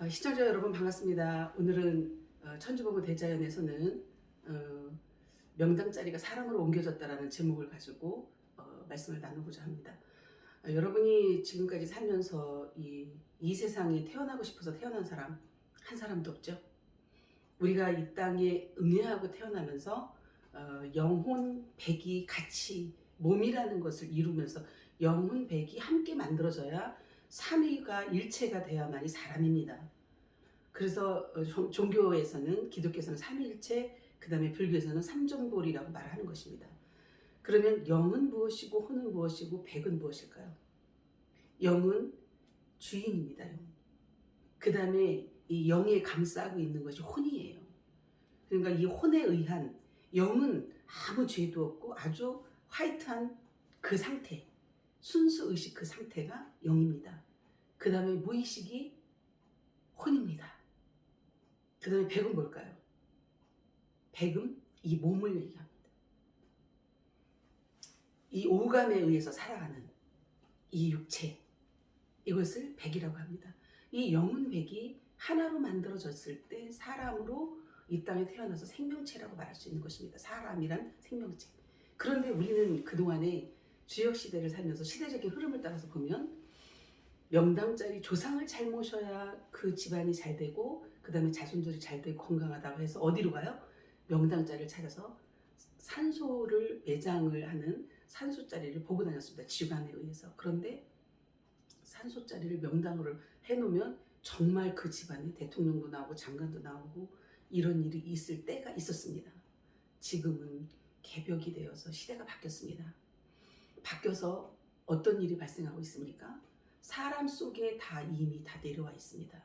어, 시청자 여러분 반갑습니다. 오늘은 어, 천주보고 대자연에서는 어, 명당 자리가 사람으로 옮겨졌다라는 제목을 가지고 어, 말씀을 나누고자 합니다. 어, 여러분이 지금까지 살면서 이, 이 세상에 태어나고 싶어서 태어난 사람 한 사람도 없죠. 우리가 이 땅에 응애하고 태어나면서 어, 영혼 백이 같이 몸이라는 것을 이루면서 영혼 백이 함께 만들어져야 삼위가 일체가 돼야만이 사람입니다. 그래서 어, 종- 종교에서는 기독교에서는 삼위일체, 그 다음에 불교에서는 삼정볼이라고 말하는 것입니다. 그러면 영은 무엇이고 혼은 무엇이고 백은 무엇일까요? 영은 주인입니다. 영. 그다음에 이 영에 감싸고 있는 것이 혼이에요. 그러니까 이 혼에 의한 영은 아무 죄도 없고 아주 화이트한 그 상태, 순수 의식 그 상태가 영입니다. 그 다음에 무의식이 혼입니다. 그 다음에 백은 뭘까요? 백은 이 몸을 얘기합니다. 이 오감에 의해서 살아가는 이 육체, 이것을 백이라고 합니다. 이 영은 백이 하나로 만들어졌을 때 사람으로 이 땅에 태어나서 생명체라고 말할 수 있는 것입니다. 사람이란 생명체. 그런데 우리는 그동안에 주역 시대를 살면서 시대적인 흐름을 따라서 보면 명당자리 조상을 잘 모셔야 그 집안이 잘 되고 그 다음에 자손들이 잘 되고 건강하다고 해서 어디로 가요? 명당자리를 찾아서 산소를 매장을 하는 산소자리를 보고 다녔습니다. 지관에 의해서. 그런데 산소자리를 명당으로 해놓으면 정말 그 집안에 대통령도 나오고 장관도 나오고 이런 일이 있을 때가 있었습니다. 지금은 개벽이 되어서 시대가 바뀌었습니다. 바뀌어서 어떤 일이 발생하고 있습니까? 사람 속에 다 이미 다 내려와 있습니다.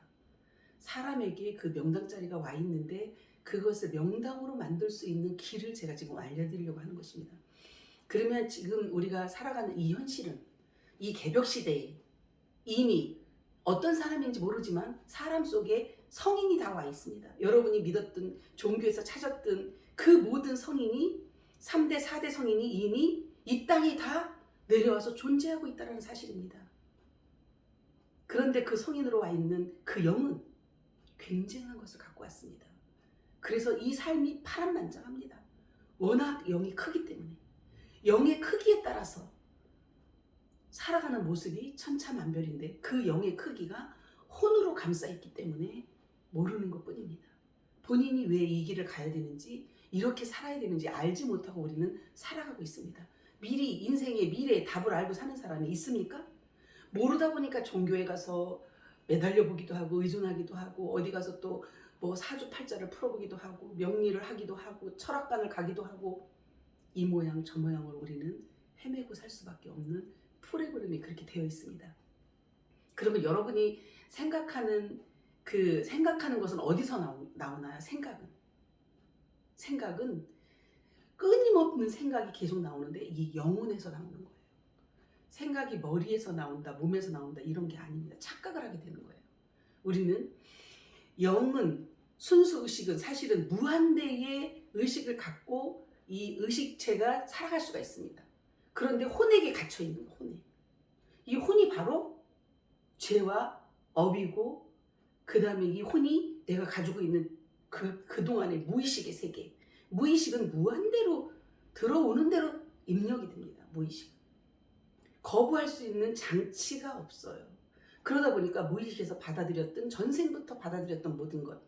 사람에게 그 명당 자리가 와 있는데 그것을 명당으로 만들 수 있는 길을 제가 지금 알려드리려고 하는 것입니다. 그러면 지금 우리가 살아가는 이 현실은 이 개벽 시대에 이미 어떤 사람인지 모르지만 사람 속에 성인이 다 와 있습니다. 여러분이 믿었던 종교에서 찾았던 그 모든 성인이 3대, 4대 성인이 이미 이 땅에 다 내려와서 존재하고 있다는 사실입니다. 그런데 그 성인으로 와 있는 그 영은 굉장한 것을 갖고 왔습니다. 그래서 이 삶이 파란만장합니다. 워낙 영이 크기 때문에. 영의 크기에 따라서 살아가는 모습이 천차만별인데 그 영의 크기가 혼으로 감싸 있기 때문에 모르는 것 뿐입니다. 본인이 왜 이 길을 가야 되는지 이렇게 살아야 되는지 알지 못하고 우리는 살아가고 있습니다. 미리 인생의 미래의 답을 알고 사는 사람이 있습니까? 모르다 보니까 종교에 가서 매달려 보기도 하고 의존하기도 하고 어디 가서 또 뭐 사주팔자를 풀어보기도 하고 명리를 하기도 하고 철학관을 가기도 하고 이 모양 저 모양으로 우리는 헤매고 살 수밖에 없는 프로그램이 그렇게 되어 있습니다. 그러면 여러분이 생각하는 그 생각하는 것은 어디서 나오, 나오나요? 생각은 생각은 끊임없는 생각이 계속 나오는데 이 영혼에서 나오는 거예요. 생각이 머리에서 나온다, 몸에서 나온다 이런 게 아닙니다. 착각을 하게 되는 거예요. 우리는 영은 순수 의식은 사실은 무한대의 의식을 갖고 이 의식체가 살아갈 수가 있습니다. 그런데 혼에게 갇혀 있는 거, 혼에. 이 혼이 바로 죄와 업이고 그 다음에 이 혼이 내가 가지고 있는 그, 그동안의 무의식의 세계. 무의식은 무한대로 들어오는 대로 입력이 됩니다. 무의식. 거부할 수 있는 장치가 없어요. 그러다 보니까 무의식에서 받아들였던 전생부터 받아들였던 모든 것.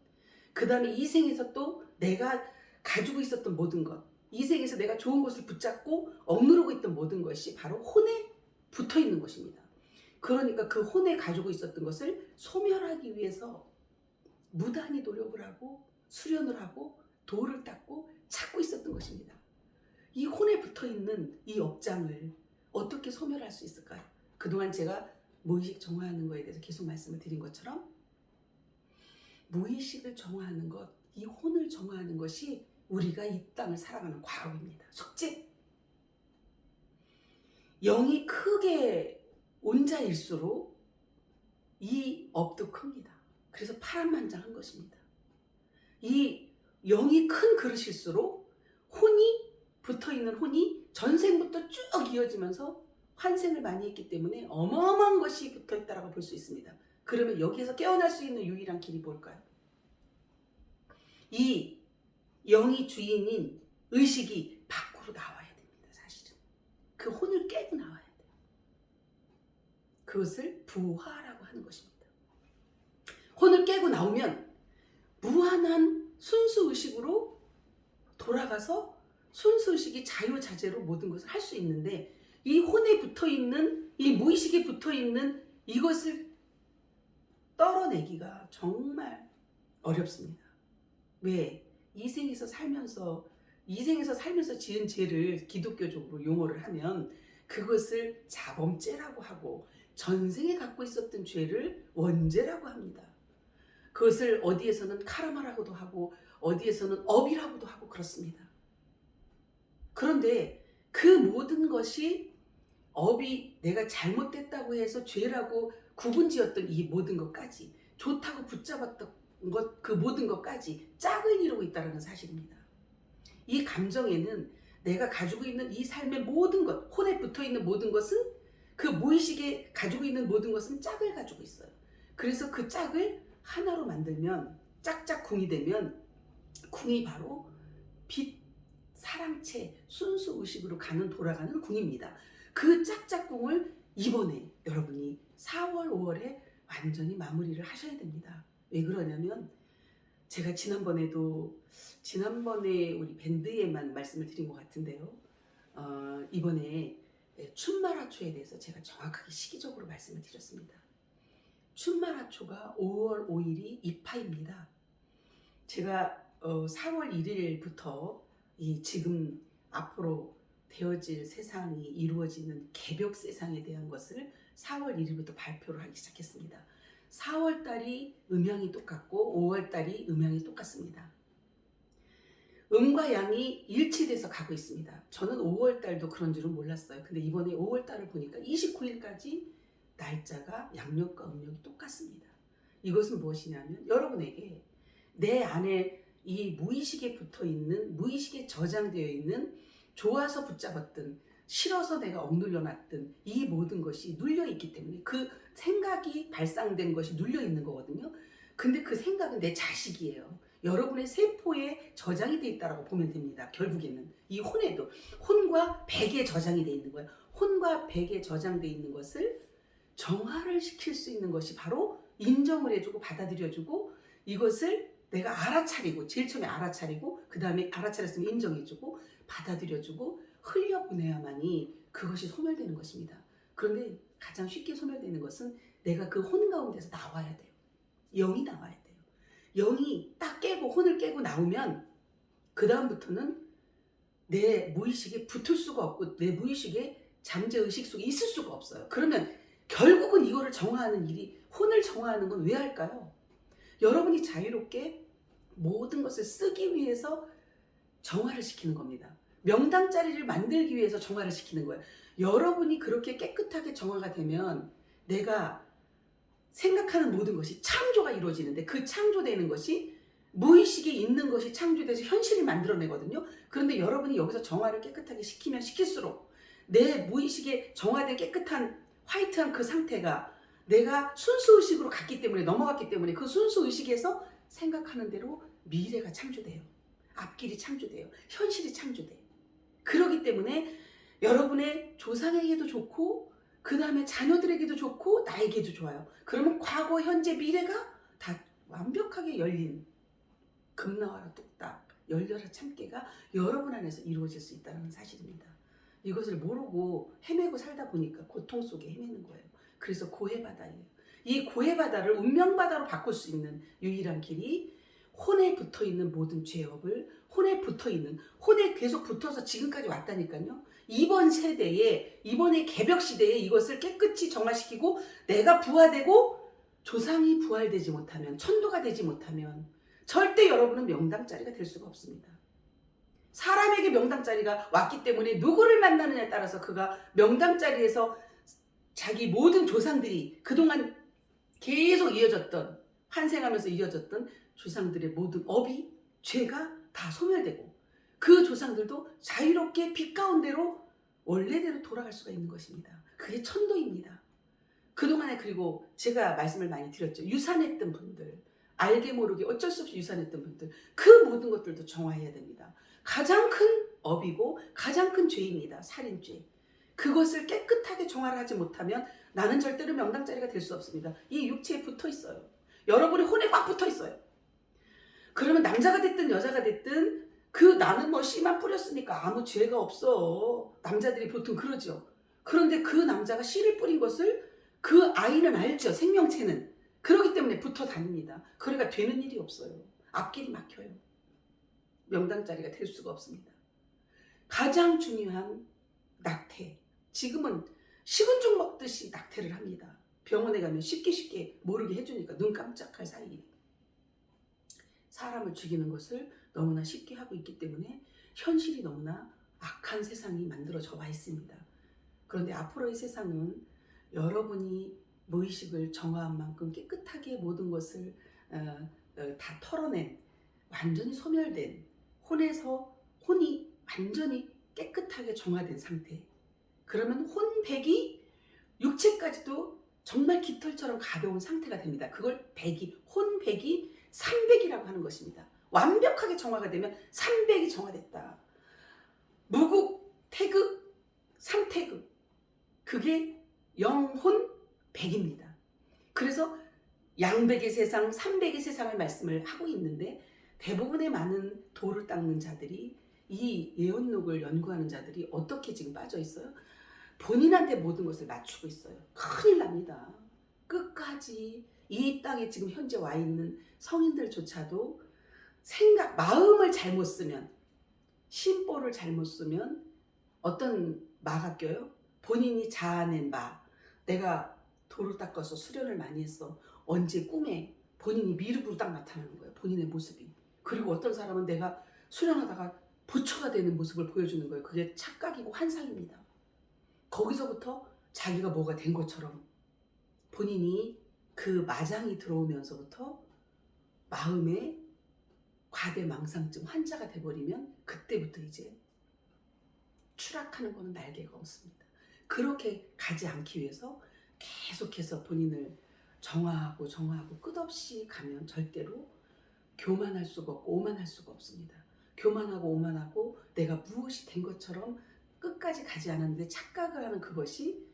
그 다음에 이 생에서 또 내가 가지고 있었던 모든 것. 이 생에서 내가 좋은 것을 붙잡고 억누르고 있던 모든 것이 바로 혼에 붙어 있는 것입니다. 그러니까 그 혼에 가지고 있었던 것을 소멸하기 위해서 무단히 노력을 하고 수련을 하고 돌을 닦고 찾고 있었던 것입니다. 이 혼에 붙어 있는 이 업장을 어떻게 소멸할 수 있을까요? 그동안 제가 무의식 정화하는 것에 대해서 계속 말씀을 드린 것처럼 무의식을 정화하는 것, 이 혼을 정화하는 것이 우리가 이 땅을 살아가는 과업입니다. 숙제. 영이 크게 온자일수록 이 업도 큽니다. 그래서 파란만장한 것입니다. 이 영이 큰 그릇일수록 혼이 붙어 있는 혼이 전생부터 쭉 이어지면서 환생을 많이 했기 때문에 어마어마한 것이 붙어 있다라고 볼 수 있습니다. 그러면 여기에서 깨어날 수 있는 유일한 길이 뭘까요? 이 영이 주인인 의식이 밖으로 나와야 됩니다. 사실은 그 혼을 깨고 나와야 돼요. 그것을 부화라고 하는 것입니다. 혼을 깨고 나오면 무한한 순수 의식으로 돌아가서 순수 의식이 자유자재로 모든 것을 할 수 있는데 이 혼에 붙어 있는 이 무의식에 붙어 있는 이것을 떨어내기가 정말 어렵습니다. 왜? 이 생에서 살면서 이 생에서 살면서 지은 죄를 기독교적으로 용어를 하면 그것을 자범죄라고 하고 전생에 갖고 있었던 죄를 원죄라고 합니다. 그것을 어디에서는 카르마라고도 하고 어디에서는 업이라고도 하고 그렇습니다. 그런데 그 모든 것이 업이 내가 잘못됐다고 해서 죄라고 구분지었던 이 모든 것까지 좋다고 붙잡았던 것 그 모든 것까지 짝을 이루고 있다는 사실입니다. 이 감정에는 내가 가지고 있는 이 삶의 모든 것, 혼에 붙어 있는 모든 것은 그 무의식에 가지고 있는 모든 것은 짝을 가지고 있어요. 그래서 그 짝을 하나로 만들면 짝짝쿵이 되면 궁이 바로 빛, 사랑체, 순수 의식으로 가는 돌아가는 궁입니다. 그 짝짝꿍을 이번에 여러분이 4월, 5월에 완전히 마무리를 하셔야 됩니다. 왜 그러냐면 제가 지난번에도 지난번에 우리 밴드에만 말씀을 드린 것 같은데요. 어, 이번에 춘마라초에 대해서 제가 정확하게 시기적으로 말씀을 드렸습니다. 춘마라초가 5월 5일이 입하입니다. 제가 어, 4월 1일부터 이 지금 앞으로 되어질 세상이 이루어지는 개벽 세상에 대한 것을 4월 1일부터 발표를 하기 시작했습니다. 4월 달이 음양이 똑같고 5월 달이 음양이 똑같습니다. 음과 양이 일치돼서 가고 있습니다. 저는 5월 달도 그런 줄은 몰랐어요. 근데 이번에 5월 달을 보니까 29일까지 날짜가 양력과 음력이 똑같습니다. 이것은 무엇이냐면 여러분에게 내 안에 이 무의식에 붙어 있는 무의식에 저장되어 있는 좋아서 붙잡았던 싫어서 내가 억눌려 놨던 이 모든 것이 눌려 있기 때문에 그 생각이 발상된 것이 눌려 있는 거거든요. 근데 그 생각은 내 자식이에요. 여러분의 세포에 저장이 돼 있다라고 보면 됩니다. 결국에는 이 혼에도 혼과 백에 저장이 돼 있는 거예요. 혼과 백에 저장돼 있는 것을 정화를 시킬 수 있는 것이 바로 인정을 해주고 받아들여주고 이것을 내가 알아차리고 제일 처음에 알아차리고 그 다음에 알아차렸으면 인정해주고 받아들여주고 흘려보내야만이 그것이 소멸되는 것입니다. 그런데 가장 쉽게 소멸되는 것은 내가 그 혼 가운데서 나와야 돼요. 영이 나와야 돼요. 영이 딱 깨고 혼을 깨고 나오면 그 다음부터는 내 무의식에 붙을 수가 없고 내 무의식에 잠재 의식 속에 있을 수가 없어요. 그러면 결국은 이거를 정화하는 일이 혼을 정화하는 건 왜 할까요? 여러분이 자유롭게 모든 것을 쓰기 위해서 정화를 시키는 겁니다. 명당 자리를 만들기 위해서 정화를 시키는 거예요. 여러분이 그렇게 깨끗하게 정화가 되면 내가 생각하는 모든 것이 창조가 이루어지는데 그 창조되는 것이 무의식에 있는 것이 창조돼서 현실을 만들어내거든요. 그런데 여러분이 여기서 정화를 깨끗하게 시키면 시킬수록 내 무의식에 정화된 깨끗한 화이트한 그 상태가 내가 순수 의식으로 갔기 때문에 넘어갔기 때문에 그 순수 의식에서 생각하는 대로 미래가 창조돼요. 앞길이 창조돼요. 현실이 창조돼요. 그러기 때문에 여러분의 조상에게도 좋고 그 다음에 자녀들에게도 좋고 나에게도 좋아요. 그러면 과거, 현재, 미래가 다 완벽하게 열린 금나와라 뚝딱 열려라 참깨가 여러분 안에서 이루어질 수 있다는 사실입니다. 이것을 모르고 헤매고 살다 보니까 고통 속에 헤매는 거예요. 그래서 고해 바다예요. 이 고해 바다를 운명 바다로 바꿀 수 있는 유일한 길이 혼에 붙어 있는 모든 죄업을 혼에 붙어 있는 혼에 계속 붙어서 지금까지 왔다니까요. 이번 세대에 이번의 개벽 시대에 이것을 깨끗이 정화시키고 내가 부화되고 조상이 부활되지 못하면 천도가 되지 못하면 절대 여러분은 명당 자리가 될 수가 없습니다. 사람에게 명당 자리가 왔기 때문에 누구를 만나느냐에 따라서 그가 명당 자리에서 자기 모든 조상들이 그동안 계속 이어졌던 환생하면서 이어졌던 조상들의 모든 업이 죄가 다 소멸되고 그 조상들도 자유롭게 빛 가운데로 원래대로 돌아갈 수가 있는 것입니다. 그게 천도입니다. 그동안에 그리고 제가 말씀을 많이 드렸죠. 유산했던 분들, 알게 모르게 어쩔 수 없이 유산했던 분들, 그 모든 것들도 정화해야 됩니다. 가장 큰 업이고 가장 큰 죄입니다. 살인죄. 그것을 깨끗하게 정화를 하지 못하면 나는 절대로 명당자리가 될 수 없습니다. 이 육체에 붙어 있어요. 여러분의 혼에 꽉 붙어 있어요. 그러면 남자가 됐든 여자가 됐든 그 나는 뭐 씨만 뿌렸으니까 아무 죄가 없어. 남자들이 보통 그러죠. 그런데 그 남자가 씨를 뿌린 것을 그 아이는 알죠. 생명체는. 그러기 때문에 붙어 다닙니다. 그러니까 되는 일이 없어요. 앞길이 막혀요. 명당자리가 될 수가 없습니다. 가장 중요한 낙태. 지금은 식은 죽 먹듯이 낙태를 합니다. 병원에 가면 쉽게 쉽게 모르게 해주니까 눈 깜짝할 사이에. 사람을 죽이는 것을 너무나 쉽게 하고 있기 때문에 현실이 너무나 악한 세상이 만들어져 와 있습니다. 그런데 앞으로의 세상은 여러분이 무의식을 정화한 만큼 깨끗하게 모든 것을 어, 어, 다 털어낸 완전히 소멸된 혼에서 혼이 완전히 깨끗하게 정화된 상태. 그러면 혼백이 육체까지도 정말 깃털처럼 가벼운 상태가 됩니다. 그걸 백이 혼백이 300이라고 하는 것입니다. 완벽하게 정화가 되면 300이 정화됐다. 무국, 태극, 삼태극. 그게 영혼 백입니다. 그래서 양백의 세상, 삼백의 세상을 말씀을 하고 있는데 대부분의 많은 돌을 닦는 자들이 이 예언록을 연구하는 자들이 어떻게 지금 빠져 있어요? 본인한테 모든 것을 맞추고 있어요. 큰일 납니다. 끝까지 이 땅에 지금 현재 와 있는 성인들조차도 생각, 마음을 잘못 쓰면, 심보를 잘못 쓰면 어떤 마가 껴요? 본인이 자아낸 마. 내가 돌을 닦아서 수련을 많이 했어. 언제 꿈에 본인이 미륵으로 딱 나타나는 거예요. 본인의 모습이. 그리고 어떤 사람은 내가 수련하다가 부처가 되는 모습을 보여주는 거예요. 그게 착각이고 환상입니다. 거기서부터 자기가 뭐가 된 것처럼 본인이 그 마장이 들어오면서부터 마음에 과대망상증 환자가 돼버리면 그때부터 이제 추락하는 거는 날개가 없습니다. 그렇게 가지 않기 위해서 계속해서 본인을 정화하고 정화하고 끝없이 가면 절대로 교만할 수가 없고 오만할 수가 없습니다. 교만하고 오만하고 내가 무엇이 된 것처럼 끝까지 가지 않았는데 착각을 하는 그것이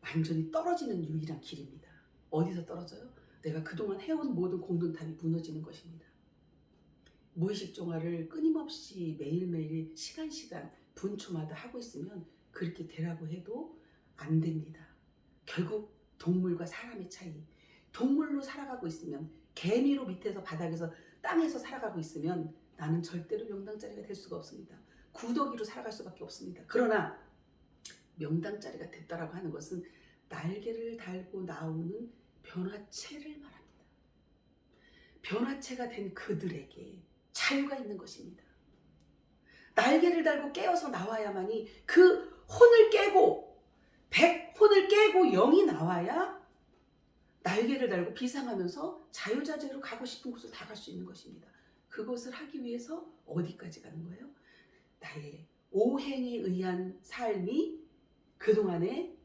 완전히 떨어지는 유일한 길입니다. 어디서 떨어져요? 내가 그동안 해온 모든 공든탑이 무너지는 것입니다. 무의식 종화를 끊임없이 매일매일 시간 시간 분초마다 하고 있으면 그렇게 되라고 해도 안 됩니다. 결국 동물과 사람의 차이. 동물로 살아가고 있으면 개미로 밑에서 바닥에서 땅에서 살아가고 있으면 나는 절대로 명당자리가 될 수가 없습니다. 구더기로 살아갈 수밖에 없습니다. 그러나 명당자리가 됐다라고 하는 것은 날개를 달고 나오는 변화체를 말합니다. 변화체가 된 그들에게 자유가 있는 것입니다. 날개를 달고 깨어서 나와야만이 그 혼을 깨고 백 혼을 깨고 영이 나와야 날개를 달고 비상하면서 자유자재로 가고 싶은 곳을 다 갈 수 있는 것입니다. 그것을 하기 위해서 어디까지 가는 거예요? 나의 오행에 의한 삶이 그동안의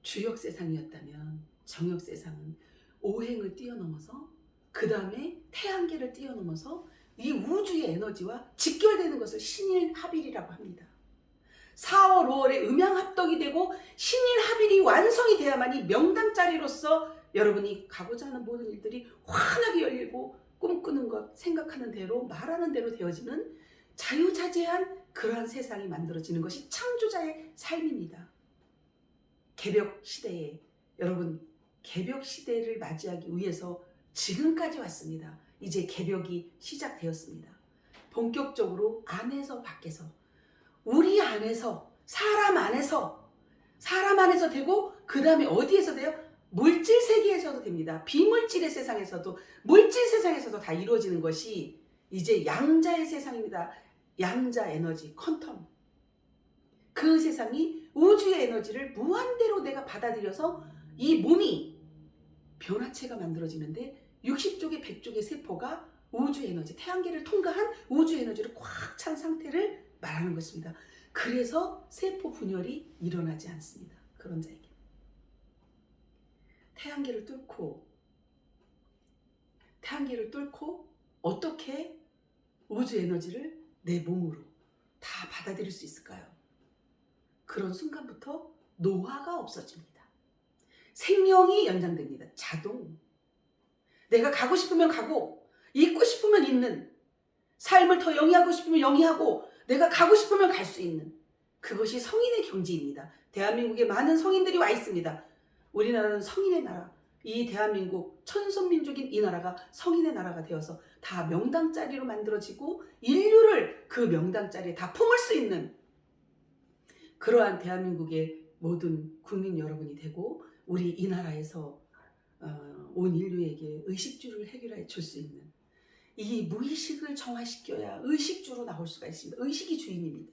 주역 세상이었다면 정역 세상은 오행을 뛰어넘어서 그 다음에 태양계를 뛰어넘어서 이 우주의 에너지와 직결되는 것을 신일 합일이라고 합니다. 4월, 5월에 음양합덕이 되고 신일 완성이 돼야만이 명당자리로서 여러분이 가고자 하는 모든 일들이 환하게 열리고 꿈꾸는 것, 생각하는 대로, 말하는 대로 되어지는 자유자재한 그러한 세상이 만들어지는 것이 창조자의 삶입니다. 개벽 시대에 여러분 개벽 시대를 맞이하기 위해서 지금까지 왔습니다. 이제 개벽이 시작되었습니다. 본격적으로 안에서 밖에서 우리 안에서 사람 안에서 사람 안에서 되고 그 다음에 어디에서 돼요? 물질 세계에서도 됩니다. 비물질의 세상에서도 물질 세상에서도 다 이루어지는 것이 이제 양자의 세상입니다. 양자 에너지 퀀텀 그 세상이 우주의 에너지를 무한대로 내가 받아들여서 이 몸이 변화체가 만들어지는데 60쪽의 100쪽의 세포가 우주 에너지, 태양계를 통과한 우주 에너지를 꽉 찬 상태를 말하는 것입니다. 그래서 세포 분열이 일어나지 않습니다. 그런 자에게. 태양계를 뚫고 태양계를 뚫고 어떻게 우주 에너지를 내 몸으로 다 받아들일 수 있을까요? 그런 순간부터 노화가 없어집니다. 생명이 연장됩니다. 자동. 내가 가고 싶으면 가고, 있고 싶으면 있는, 삶을 더 영위하고 싶으면 영위하고, 내가 가고 싶으면 갈 수 있는 그것이 성인의 경지입니다. 대한민국에 많은 성인들이 와 있습니다. 우리나라는 성인의 나라. 이 대한민국 천선민족인 이 나라가 성인의 나라가 되어서 다 명당 자리로 만들어지고 인류를 그 명당 자리에 다 품을 수 있는 그러한 대한민국의 모든 국민 여러분이 되고 우리 이 나라에서 어, 온 인류에게 의식주를 해결해 줄 수 있는 이 무의식을 정화시켜야 의식주로 나올 수가 있습니다. 의식이 주인입니다.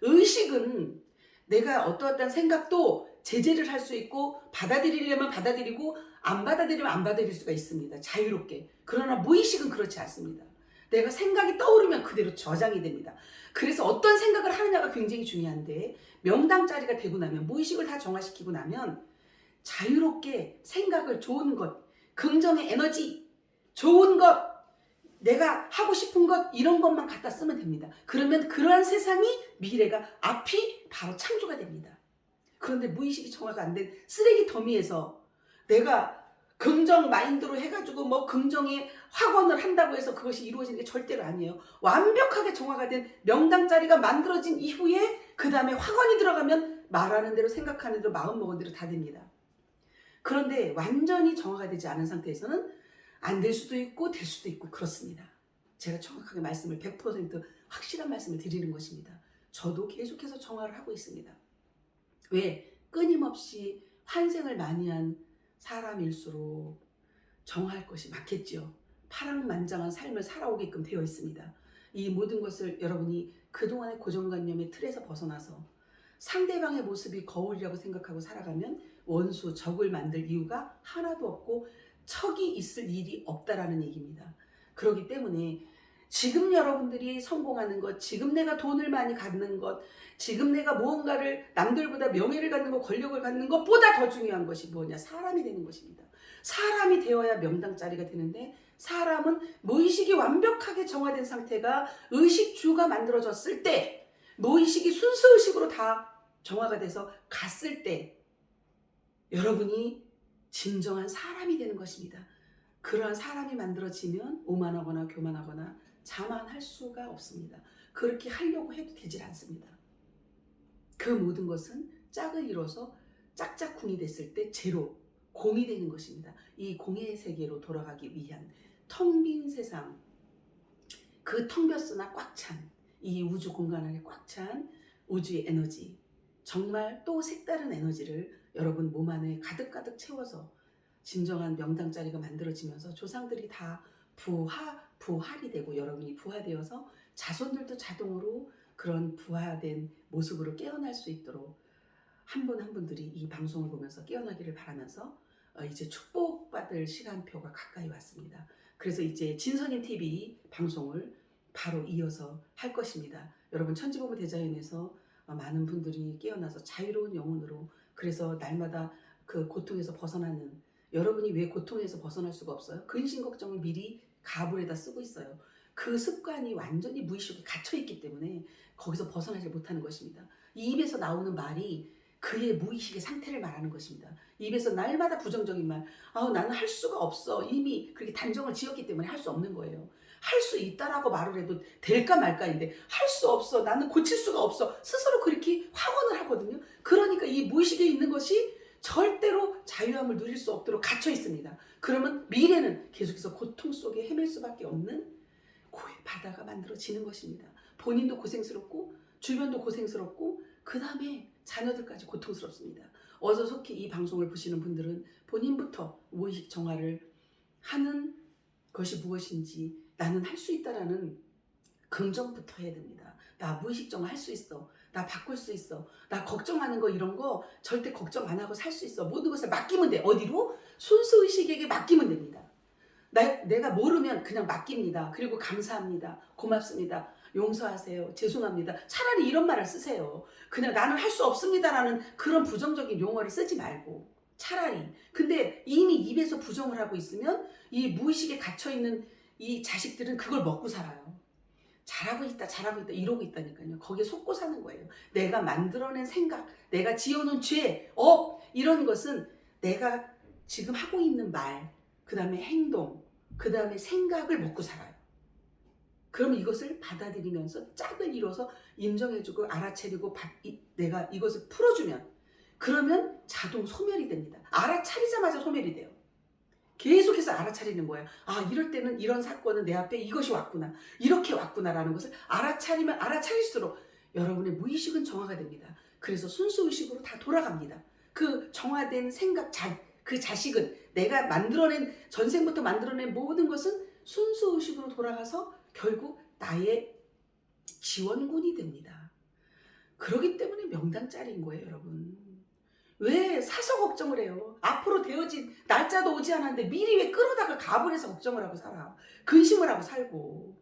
의식은 내가 어떠한 생각도 제재를 할 수 있고 받아들이려면 받아들이고 안 받아들이면 안 받아들일 수가 있습니다. 자유롭게. 그러나 무의식은 그렇지 않습니다. 내가 생각이 떠오르면 그대로 저장이 됩니다. 그래서 어떤 생각을 하느냐가 굉장히 중요한데 명당 자리가 되고 나면 무의식을 다 정화시키고 나면 자유롭게 생각을 좋은 것, 긍정의 에너지, 좋은 것, 내가 하고 싶은 것 이런 것만 갖다 쓰면 됩니다. 그러면 그러한 세상이 미래가 앞이 바로 창조가 됩니다. 그런데 무의식이 정화가 안 된 쓰레기 더미에서 내가 긍정 마인드로 해가지고 뭐 긍정의 확언을 한다고 해서 그것이 이루어지는 게 절대로 아니에요. 완벽하게 정화가 된 명당 자리가 만들어진 이후에 그 다음에 확언이 들어가면 말하는 대로 생각하는 대로 마음 먹은 대로 다 됩니다. 그런데 완전히 정화가 되지 않은 상태에서는 안 될 수도 있고 될 수도 있고 그렇습니다. 제가 정확하게 말씀을 100% 확실한 말씀을 드리는 것입니다. 저도 계속해서 정화를 하고 있습니다. 왜? 끊임없이 환생을 많이 한 사람일수록 정할 것이 많겠지요. 파랑만장한 삶을 살아오게끔 되어 있습니다. 이 모든 것을 여러분이 그동안의 고정관념의 틀에서 벗어나서 상대방의 모습이 거울이라고 생각하고 살아가면 원수, 적을 만들 이유가 하나도 없고 척이 있을 일이 없다라는 얘기입니다. 그렇기 때문에 지금 여러분들이 성공하는 것, 지금 내가 돈을 많이 갖는 것, 지금 내가 무언가를 남들보다 명예를 갖는 것, 권력을 갖는 것보다 더 중요한 것이 뭐냐? 사람이 되는 것입니다. 사람이 되어야 명당 자리가 되는데 사람은 무의식이 완벽하게 정화된 상태가 의식주가 만들어졌을 때 무의식이 순수의식으로 다 정화가 돼서 갔을 때 여러분이 진정한 사람이 되는 것입니다. 그러한 사람이 만들어지면 오만하거나 교만하거나 자만할 수가 없습니다. 그렇게 하려고 해도 되질 않습니다. 그 모든 것은 짝을 이뤄서 짝짝꿍이 됐을 때 제로, 공이 되는 것입니다. 이 공의 세계로 돌아가기 위한 텅 빈 세상, 그텅 볐으나 꽉 찬 이 우주 공간 안에 꽉 찬 우주의 에너지, 정말 또 색다른 에너지를 여러분 몸 안에 가득가득 채워서 진정한 명당 자리가 만들어지면서 조상들이 다 부하 부활이 되고 여러분이 부화되어서 자손들도 자동으로 그런 부화된 모습으로 깨어날 수 있도록 한 분한 분들이 이 방송을 보면서 깨어나기를 바라면서 어, 이제 축복받을 시간표가 가까이 왔습니다. 그래서 이제 진선님 TV 방송을 바로 이어서 할 것입니다. 여러분 천지보물 대자연에서 어, 많은 분들이 깨어나서 자유로운 영혼으로 그래서 날마다 그 고통에서 벗어나는 여러분이 왜 고통에서 벗어날 수가 없어요? 근심 걱정을 미리 가불에다 쓰고 있어요. 그 습관이 완전히 무의식에 갇혀 있기 때문에 거기서 벗어나지 못하는 것입니다. 이 입에서 나오는 말이 그의 무의식의 상태를 말하는 것입니다. 입에서 날마다 부정적인 말, 아우 나는 할 수가 없어. 이미 그렇게 단정을 지었기 때문에 할 수 없는 거예요. 할 수 있다라고 말을 해도 될까 말까인데 할 수 없어. 나는 고칠 수가 없어. 스스로 그렇게 확언을 하거든요. 그러니까 이 무의식에 있는 것이 절대로 자유함을 누릴 수 없도록 갇혀 있습니다. 그러면 미래는 계속해서 고통 속에 헤맬 수밖에 없는 고의 바다가 만들어지는 것입니다. 본인도 고생스럽고 주변도 고생스럽고 그 다음에 자녀들까지 고통스럽습니다. 어서 속히 이 방송을 보시는 분들은 본인부터 무의식 정화를 하는 것이 무엇인지 나는 할 수 있다라는 긍정부터 해야 됩니다. 나 무의식 정화 할수 있어. 나 바꿀 수 있어. 나 걱정하는 거 이런 거 절대 걱정 안 하고 살 수 있어. 모든 것을 맡기면 돼. 어디로? 순수의식에게 맡기면 됩니다. 나, 내가 모르면 그냥 맡깁니다. 그리고 감사합니다. 고맙습니다. 용서하세요. 죄송합니다. 차라리 이런 말을 쓰세요. 그냥 나는 할 수 없습니다라는 그런 부정적인 용어를 쓰지 말고 차라리. 근데 이미 입에서 부정을 하고 있으면 이 무의식에 갇혀 있는 이 자식들은 그걸 먹고 살아요. 잘하고 있다, 잘하고 있다, 이러고 있다니까요. 거기에 속고 사는 거예요. 내가 만들어낸 생각, 내가 지어놓은 죄, 업, 이런 것은 내가 지금 하고 있는 말, 그 다음에 행동, 그 다음에 생각을 먹고 살아요. 그럼 이것을 받아들이면서 짝을 이뤄서 인정해주고 알아차리고 내가 이것을 풀어주면 그러면 자동 소멸이 됩니다. 알아차리자마자 소멸이 돼요. 계속해서 알아차리는 거예요. 아, 이럴 때는 이런 사건은 내 앞에 이것이 왔구나. 이렇게 왔구나라는 것을 알아차리면 알아차릴수록 여러분의 무의식은 정화가 됩니다. 그래서 순수의식으로 다 돌아갑니다. 그 정화된 생각, 자, 그 자식은 내가 만들어낸, 전생부터 만들어낸 모든 것은 순수의식으로 돌아가서 결국 나의 지원군이 됩니다. 그러기 때문에 명당짜리인 거예요, 여러분. 왜 사서 걱정을 해요? 앞으로 되어진 날짜도 오지 않았는데 미리 왜 끌어다가 해서 걱정을 하고 살아? 근심을 하고 살고.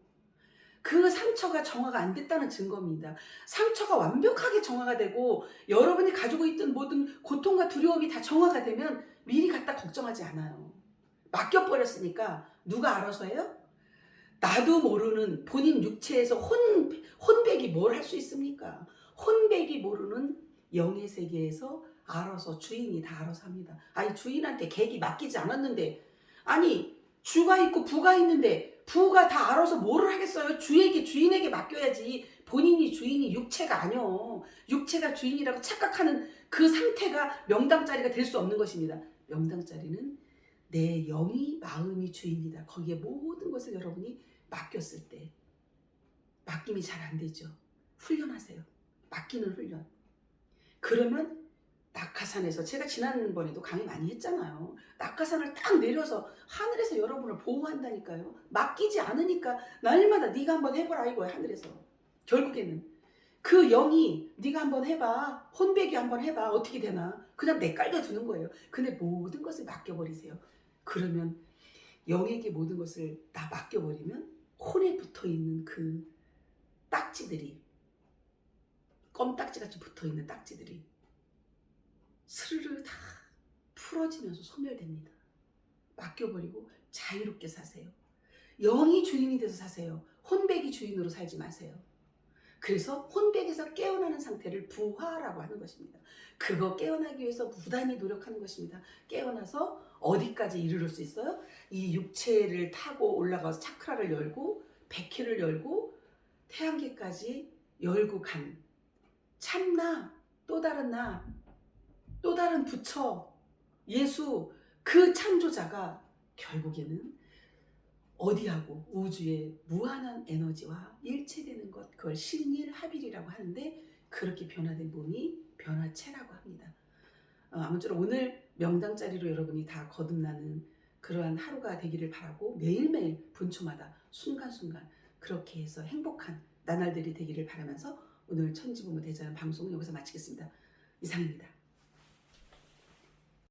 그 상처가 정화가 안 됐다는 증거입니다. 상처가 완벽하게 정화가 되고 여러분이 가지고 있던 모든 고통과 두려움이 다 정화가 되면 미리 갖다 걱정하지 않아요. 맡겨버렸으니까 누가 알아서 해요? 나도 모르는 본인 육체에서 혼, 혼백이 뭘 할 수 있습니까? 혼백이 모르는 영의 세계에서 알아서 주인이 다 알아서 합니다. 아니 주인한테 객이 맡기지 않았는데 아니 주가 있고 부가 있는데 부가 다 알아서 뭐를 하겠어요? 주에게 주인에게 맡겨야지. 본인이 주인이 육체가 아니요. 육체가 주인이라고 착각하는 그 상태가 명당짜리가 될 수 없는 것입니다. 명당짜리는 내 영이 마음이 주인이다. 거기에 모든 것을 여러분이 맡겼을 때 맡김이 잘 안 되죠. 훈련하세요. 맡기는 훈련. 그러면 낙하산에서 제가 지난번에도 강의 많이 했잖아요. 낙하산을 딱 내려서 하늘에서 여러분을 보호한다니까요. 맡기지 않으니까 날마다 네가 한번 해보라 이거야 하늘에서. 결국에는 그 영이 네가 한번 해봐. 혼배기 한번 해봐. 어떻게 되나. 그냥 내깔려 두는 거예요. 근데 모든 것을 맡겨버리세요. 그러면 영에게 모든 것을 다 맡겨버리면 혼에 붙어 있는 그 딱지들이 껌딱지 같이 붙어 있는 딱지들이 스르르 다 풀어지면서 소멸됩니다. 맡겨버리고 자유롭게 사세요. 영이 주인이 돼서 사세요. 혼백이 주인으로 살지 마세요. 그래서 혼백에서 깨어나는 상태를 부화라고 하는 것입니다. 그거 깨어나기 위해서 무단히 노력하는 것입니다. 깨어나서 어디까지 이르를 수 있어요? 이 육체를 타고 올라가서 차크라를 열고 백희를 열고 태양계까지 열고 간 참나 또 다른 나 또 다른 부처 예수 그 창조자가 결국에는 어디하고 우주의 무한한 에너지와 일체되는 것 그걸 신일합일이라고 하는데 그렇게 변화된 몸이 변화체라고 합니다. 어, 아무쪼록 오늘 명당 자리로 여러분이 다 거듭나는 그러한 하루가 되기를 바라고 매일매일 분초마다 순간순간 그렇게 해서 행복한 나날들이 되기를 바라면서 오늘 천지부모 대자연 방송은 여기서 마치겠습니다. 이상입니다.